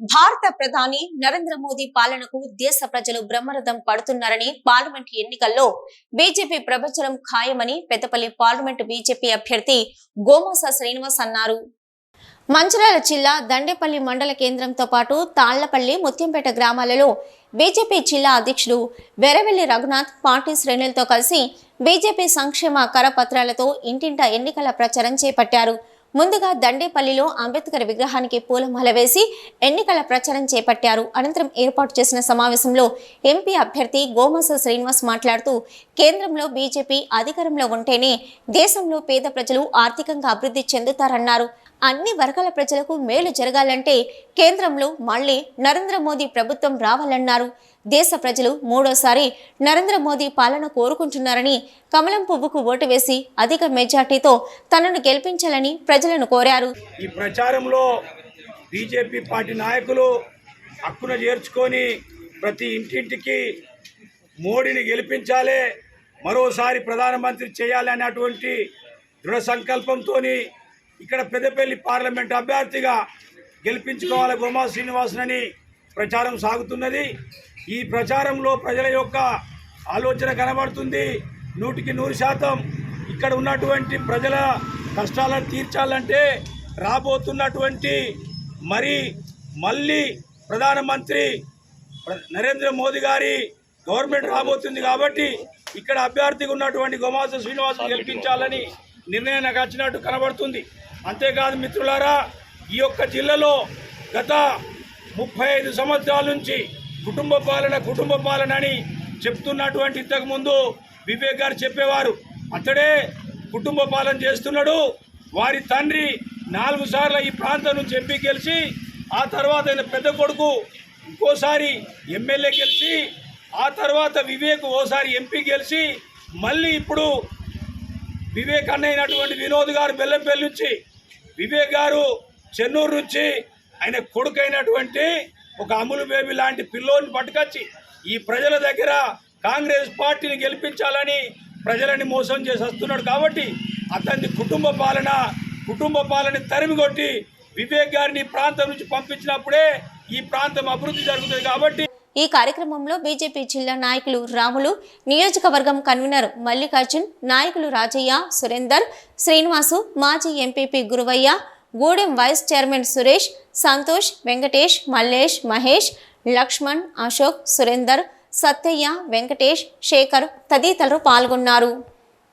భారత ప్రధాని నరేంద్ర మోదీ పాలనకు దేశ ప్రజలు బ్రహ్మరథం పడుతున్నారని పార్లమెంట్ ఎన్నికల్లో బీజేపీ ప్రపంచం ఖాయమని పెద్దపల్లి పార్లమెంట్ బీజేపీ అభ్యర్థి గోమాస శ్రీనివాస్ అన్నారు. మంచిర్యాల జిల్లా దండేపల్లి మండల కేంద్రంతో పాటు తాళ్ళపల్లి ముత్యంపేట గ్రామాలలో బీజేపీ జిల్లా అధ్యక్షుడు వెరవెల్లి రఘునాథ్ పార్టీ శ్రేణులతో కలిసి బీజేపీ సంక్షేమ కరపత్రాలతో ఇంటింటా ఎన్నికల ప్రచారం చేపట్టారు. ముందుగా దండేపల్లిలో అంబేద్కర్ విగ్రహానికి పూలమాల వేసి ఎన్నికల ప్రచారం చేపట్టారు. అనంతరం ఏర్పాటు చేసిన సమావేశంలో ఎంపీ అభ్యర్థి గోమస శ్రీనివాస్ మాట్లాడుతూ కేంద్రంలో బీజేపీ అధికారంలో ఉంటేనే దేశంలో పేద ప్రజలు ఆర్థికంగా అభివృద్ధి చెందుతారన్నారు. అన్ని వర్గాల ప్రజలకు మేలు జరగాలంటే కేంద్రంలో మళ్ళీ నరేంద్ర మోదీ ప్రభుత్వం రావాలన్నారు. దేశ ప్రజలు మూడోసారి నరేంద్ర మోదీ పాలన కోరుకుంటున్నారని కమలం పువ్వుకు ఓటు వేసి అధిక మెజార్టీతో తనను గెలిపించాలని ప్రజలను కోరారు. ఈ ప్రచారంలో బీజేపీ పార్టీ నాయకులు హక్కున చేర్చుకొని ప్రతి ఇంటింటికి మోడీని గెలిపించాలి మరోసారి ప్రధానమంత్రి చేయాలి అనేటువంటి దృఢ సంకల్పంతో ఇక్కడ పెద్దపల్లి పార్లమెంట్ అభ్యర్థిగా గెలిపించుకోవాలి గోమా శ్రీనివాసునని ప్రచారం సాగుతున్నది. ఈ ప్రచారంలో ప్రజల యొక్క ఆలోచన కనబడుతుంది. నూటికి నూరు శాతం ఇక్కడ ఉన్నటువంటి ప్రజల కష్టాలను తీర్చాలంటే రాబోతున్నటువంటి మరి మళ్ళీ ప్రధానమంత్రి నరేంద్ర మోదీ గారి గవర్నమెంట్ రాబోతుంది కాబట్టి ఇక్కడ అభ్యర్థిగా ఉన్నటువంటి గోమాస శ్రీనివాసం గెలిపించాలని నిర్ణయం వచ్చినట్టు కనబడుతుంది. అంతేకాదు మిత్రులారా ఈ యొక్క జిల్లాలో గత ముప్పై ఐదు సంవత్సరాల నుంచి కుటుంబ పాలన కుటుంబ పాలన అని చెప్తున్నటువంటి ఇంతకుముందు వివేక్ గారు చెప్పేవారు. అతడే కుటుంబ పాలన చేస్తున్నాడు. వారి తండ్రి నాలుగు సార్లు ఈ ప్రాంతం నుంచి ఎంపీ గెలిచి ఆ తర్వాత ఆయన పెద్ద కొడుకు ఇంకోసారి ఎమ్మెల్యే గెలిచి ఆ తర్వాత వివేక్ ఓసారి ఎంపీ గెలిచి మళ్ళీ ఇప్పుడు వివేక్ అన్నైనటువంటి అయినటువంటి వినోద్ గారు బెల్లంపల్లి నుంచి వివేక్ గారు చెన్నూరు నుంచి ఆయన కొడుకు అయినటువంటి ఒక అమలు బేబీ లాంటి పిల్లోని పట్టుకొచ్చి ఈ ప్రజల దగ్గర కాంగ్రెస్ పార్టీని గెలిపించాలని ప్రజలని మోసం చేసి వస్తున్నాడు కాబట్టి అతని కుటుంబ పాలన కుటుంబ పాలన తరిమి కొట్టి వివేక్ గారిని ప్రాంతం నుంచి పంపించినప్పుడే ఈ ప్రాంతం అభివృద్ధి జరుగుతుంది కాబట్టి ఈ కార్యక్రమంలో బీజేపీ జిల్లా నాయకులు రాములు నియోజకవర్గం కన్వీనర్ మల్లికార్జున్ నాయకులు రాజయ్య సురేందర్ శ్రీనివాసు మాజీ MPP Guruvaiah Gudem vice chairman Suresh Santosh Venkatesh Mallesh Mahesh Laxman Ashok Surender Sattaiah Venkatesh Shekhar తదితరులు పాల్గొన్నారు.